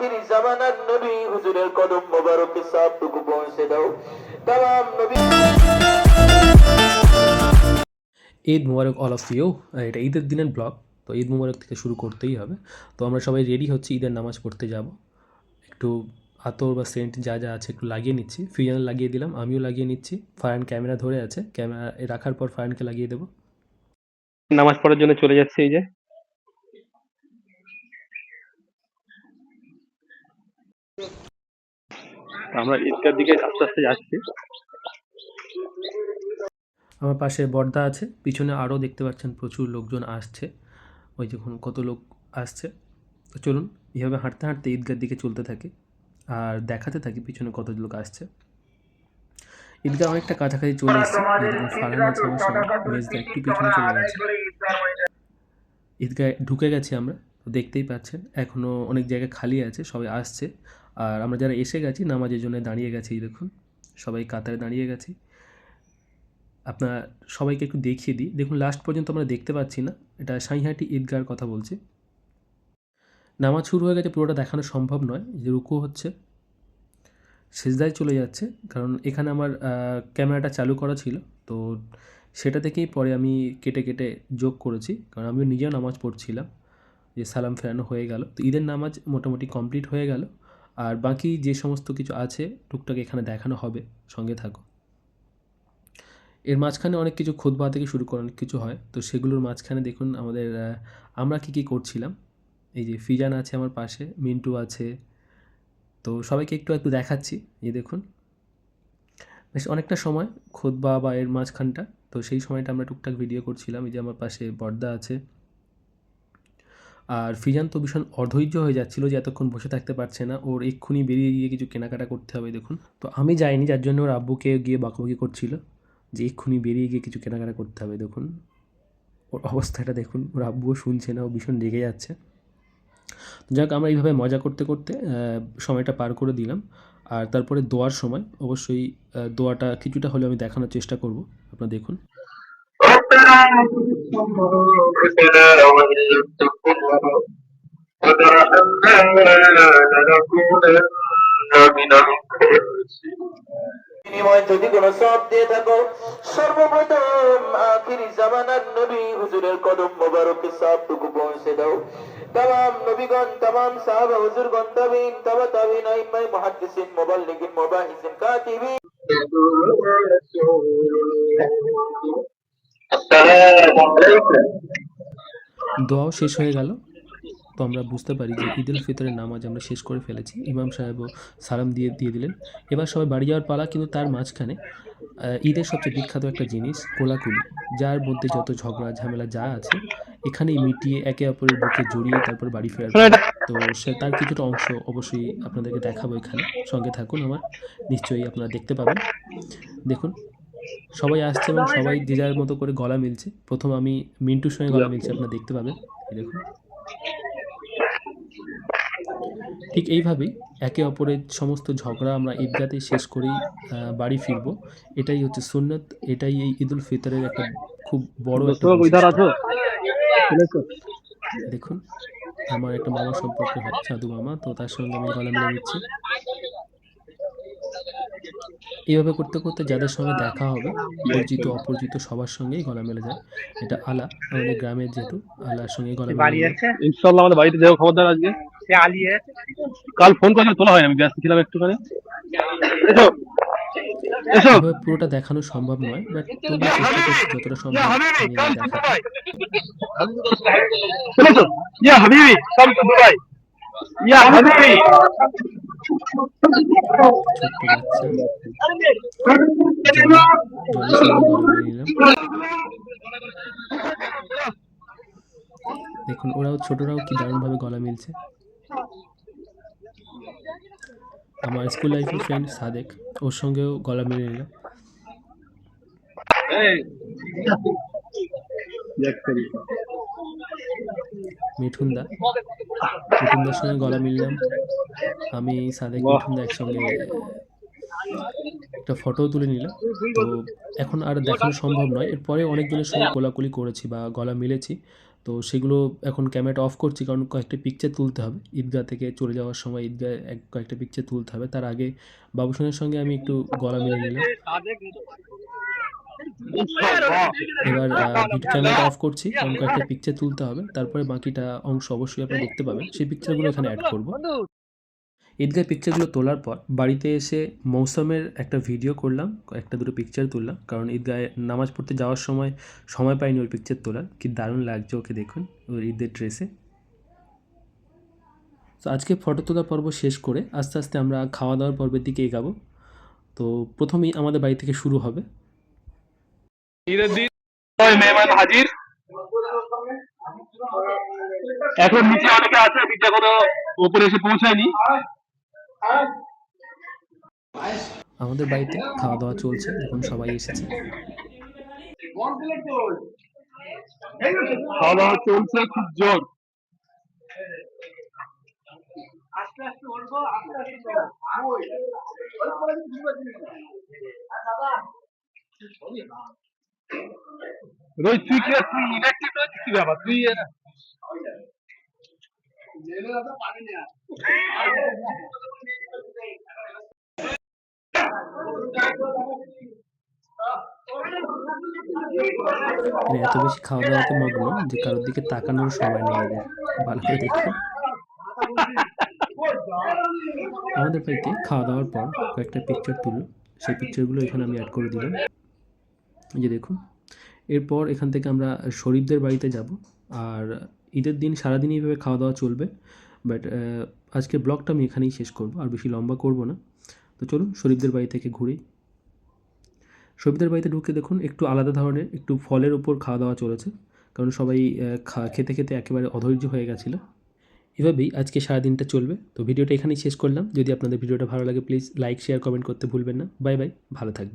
আখিরি জামানার নবী হুজুরের কদম মোবারকে সবটুকু পৌঁছে দাও। তাম নবী ঈদ মুবারক অল অফ ইউ। এটা ঈদের দিনের ব্লগ তো ঈদ মুবারক থেকে শুরু করতেই হবে। তো আমরা সবাই রেডি হচ্ছি ঈদের নামাজ পড়তে যাব। একটু আতর বা সেন্ট যা যা আছে একটু লাগিয়ে নিচ্ছি। ফিজান লাগিয়ে দিলাম আমিও লাগিয়ে নিচ্ছি। ফায়ান ক্যামেরা ধরে আছে ক্যামেরা রাখার পর ফায়ানকে লাগিয়ে দেবো। নামাজ পড়ার জন্য চলে যাচ্ছে এই যে। আমরা ঈদগার দিকে আস্তে আস্তে যাচ্ছি। আমার পাশে বর্দা আছে, পিছনে আরও দেখতে পাচ্ছেন প্রচুর লোকজন আসছে। ওই যখন কত লোক আসছে। তো চলুন, এভাবে হাঁটতে হাঁটতে ঈদগার দিকে চলতে থাকি আর দেখাতে থাকি পিছনে কত লোক আসছে। ঈদগাহ অনেকটা কাছাকাছি চলে এসছে ফারহান আছে আমার মেজদা একটু পিছনে চলে গেছে। ঈদগায় ঢুকে গেছি আমরা দেখতেই পাচ্ছেন এখনও অনেক জায়গায় খালি আছে, সবাই আসছে। আর আমরা যারা এসে গেছি, নামাজের জন্য দাঁড়িয়ে গেছি দেখুন, সবাই কাতারে দাঁড়িয়ে গেছি। আপনার সবাইকে একটু দেখিয়ে দিই। দেখুন লাস্ট পর্যন্ত আমরা দেখতে পাচ্ছি না। এটা সাঁইহাটি ঈদগার কথা বলছে। নামাজ শুরু হয়ে গেছে, পুরোটা দেখানো সম্ভব নয়, যে রুকু হচ্ছে। সেজদায় চলে যাচ্ছে, কারণ এখানে আমার ক্যামেরাটা চালু করা ছিল। তো সেটা থেকেই পরে আমি কেটে কেটে যোগ করেছি, কারণ আমিও নিজেও নামাজ পড়ছিলাম, যে সালাম ফেরানো হয়ে গেল। তো ঈদের নামাজ মোটামুটি কমপ্লিট হয়ে গেল। আর বাকি যে সমস্ত কিছু আছে, টুকটাক এখানে দেখানো হবে। সঙ্গে থাকো। এর মাঝখানে অনেক কিছু খুদবা থেকে শুরু করে অনেক কিছু হয়। তো সেগুলোর মাঝখানে দেখুন আমাদের আমরা কী কী করছিলাম। এই যে ফিজান আছে আমার পাশে, মিন্টু আছে। তো সবাইকে একটু একটু দেখাচ্ছি। এই দেখুন। বেশ অনেকটা সময় খুদবা বা এর মাঝখানটা। তো সেই সময়টা আমরা টুকটাক ভিডিও করছিলাম। এই যে আমার পাশে বর্দা আছে। আর ফিজান তো ভীষণ অধৈর্য হয়ে যাচ্ছিল যে এতক্ষণ বসে থাকতে পারছে না। ওর এক্ষুনি বেরিয়ে গিয়ে কিছু কেনাকাটা করতে হবে, দেখুন। তো আমি যাইনি, যার জন্য ওর আব্বুকে গিয়ে বাঁকাবাকি করছিল যে এক্ষুনি বেরিয়ে গিয়ে কিছু কেনাকাটা করতে হবে, দেখুন। ওর অবস্থাটা দেখুন, ওর আব্বুও শুনছে না, ও ভীষণ রেগে যাচ্ছে। যাক, আমরা এইভাবে মজা করতে করতে সময়টা পার করে দিলাম। আর তারপরে দোয়ার সময় অবশ্যই দোয়াটা কিছুটা হলেও আমি দেখানোর চেষ্টা করব, আপনারা দেখুন। বিনিময় যদি কোনো সব দিয়ে থাকো, সর্বপ্রথম আখিরি জামানার নবী হুজুরের কদম মোবারকে সবটুকু পৌঁছে দাও। তাম নবীগণ তাম সাহাবা, হুজুরগণ, তাবিন, তাবা, তাবিন, আইমাই, মুহাদ্দিসিন, মুবাল্লিগিন, মুবাহিসিন, কাতিবিন। দোয়াও শেষ হয়ে গেল। তো আমরা বুঝতে পারি যে ঈদ উল ফিতরের নামাজ আমরা শেষ করে ফেলেছি। ইমাম সাহেবও সালাম দিয়ে দিয়ে দিলেন। এবার সবাই বাড়ি যাওয়ার পালা, কিন্তু তার মাঝখানে ঈদের সবচেয়ে বিখ্যাত একটা জিনিস, কোলাকুলি। যার মধ্যে যত ঝগড়া, ঝামেলা যা আছে, এখানেই মিটিয়ে একে অপরের বুকে জড়িয়ে তারপর বাড়ি ফেরার তো সে তার কিছুটা অংশ অবশ্যই আপনাদেরকে দেখাবো এখানে। সঙ্গে থাকুন আমার। নিশ্চয়ই আপনারা দেখতে পাবেন। দেখুন সবাই আসছে এবং সবাই যে যার মতো করে গলা মিলছে। প্রথম আমি মিন্টুর সঙ্গে গলা মিলছে আপনারা দেখতে পাবেন। দেখুন। ঠিক এইভাবেই একে অপরের সমস্ত ঝগড়া আমরা ঈদগাতে শেষ করেই বাড়ি ফিরবো। এটাই হচ্ছে সুন্নত এটাই এই ঈদ উল ফিতরের একটা খুব বড় একটা দেখুন আমার একটা মামা সম্পর্ক হয় সাধু মামা তো তার সঙ্গে আমি গলা মিলে নিচ্ছি। এইভাবে করতে করতে যাদের সঙ্গে দেখা হবে পরিচিত অপরিচিত সবার সঙ্গেই গলা মেলে যায়। এটা আলা আমাদের গ্রামের যেহেতু আলার সঙ্গে গলা মেলে নিলাম। ইনশাল্লাহ আমাদের বাড়িতে যাব খবরদার আজকে। কাল ফোন করে তোলা হয় আমি ব্যস্ত ছিলাম একটুখানি। এসো। এসো। এভাবে পুরোটা দেখানো সম্ভব নয় বাট তবুও চেষ্টা করছি যতটা সম্ভব আমি দেখাতে চলেছো ইয়া হাবিবি দেখুন ওরাও ছোটরাও কি দারুণভাবে গলা মিলছে। আমার স্কুল লাইফের ফ্রেন্ড সাদেক ওর সঙ্গেও গলা মিলে নিল। নিলাম মিঠুনদা। মিঠুনদার সঙ্গে গলা মিললাম। আমি সাদেক। মিঠুনদা একসঙ্গে একটা ফটো তুলে নিলাম। তো এখন আর দেখানো সম্ভব নয়। এরপরে অনেকজনের সঙ্গে কোলাকুলি করেছি বা গলা মিলেছি। তো সেগুলো এখন ক্যামেরাটা অফ করছি কারণ কয়েকটা পিকচার তুলতে হবে। ঈদগাহ থেকে চলে যাওয়ার সময় ঈদগাহ এক কয়েকটা পিকচার তুলতে হবে। তার আগে বাবুসোনের সঙ্গে আমি একটু গলা মিলে নিলাম। এবার ভিডিও ক্যামেরাটা অফ করছি। কারণ কয়েকটা পিকচার তুলতে হবে। তারপরে বাকিটা অংশ অবশ্যই আপনারা দেখতে পাবেন। সেই পিকচারগুলো এখানে অ্যাড করব। ঈদগাহ পিকচারগুলো তোলার পর বাড়িতে এসে মৌসুমের একটা ভিডিও করলাম একটা দুটো পিকচার তুললাম। কারণ ঈদগাহে নামাজ পড়তে যাওয়ার সময় সময় পাইনি ওর পিকচার তোলার। কি দারুণ লাগছে ওকে দেখুন ওর ঈদের ড্রেসে তো আজকে ফটো তোলা পর্ব শেষ করে আস্তে আস্তে আমরা খাওয়া দাওয়ার পর্বের দিকে এগাবো। তো প্রথমেই আমাদের বাড়ি থেকে শুরু হবে। ঈদের দিন সবাই মেহমান হাজির। এখন নিচে অনেকে আছে নিচে কোনো উপরে এসে পৌঁছায়নি। আমাদের বাড়িতে খাওয়া দাওয়া চলছে এখন সবাই এসেছে। খাওয়া দাওয়া চলছে খুব জোর। তুই কি তুই তুই এত বেশি খাওয়া দাওয়াতে মগ্ন যে কারোর দিকে তাকানোর সময় নেই এদের। ভালো করে দেখুন আমাদের বাড়িতে খাওয়া দাওয়ার পর কয়েকটা পিকচার তুললো। সেই পিকচারগুলো এখানে আমি অ্যাড করে দিলাম। যে দেখুন, এরপর এখান থেকে আমরা শরীফদের বাড়িতে যাব। আর ঈদের দিন সারাদিন এইভাবে খাওয়া দাওয়া চলবে বাট আজকে ব্লগটা আমি এখানেই শেষ করব, আর বেশি লম্বা করব না। তো চলুন শরীফদের বাড়ি থেকে ঘুরি। শরীফদের বাড়িতে ঢুকে দেখুন, একটু আলাদা ধরনের, একটু ফলের উপর খাওয়া দাওয়া চলেছে, কারণ সবাই খেতে খেতে একেবারে অধৈর্য হয়ে গেছিল। এভাবেই আজকে সারাদিনটা চলবে। তো ভিডিওটা এখানেই শেষ করলাম। যদি আপনাদের ভিডিওটা ভালো লাগে প্লিজ লাইক শেয়ার কমেন্ট করতে ভুলবেন না। বাই বাই ভালো থাকবেন।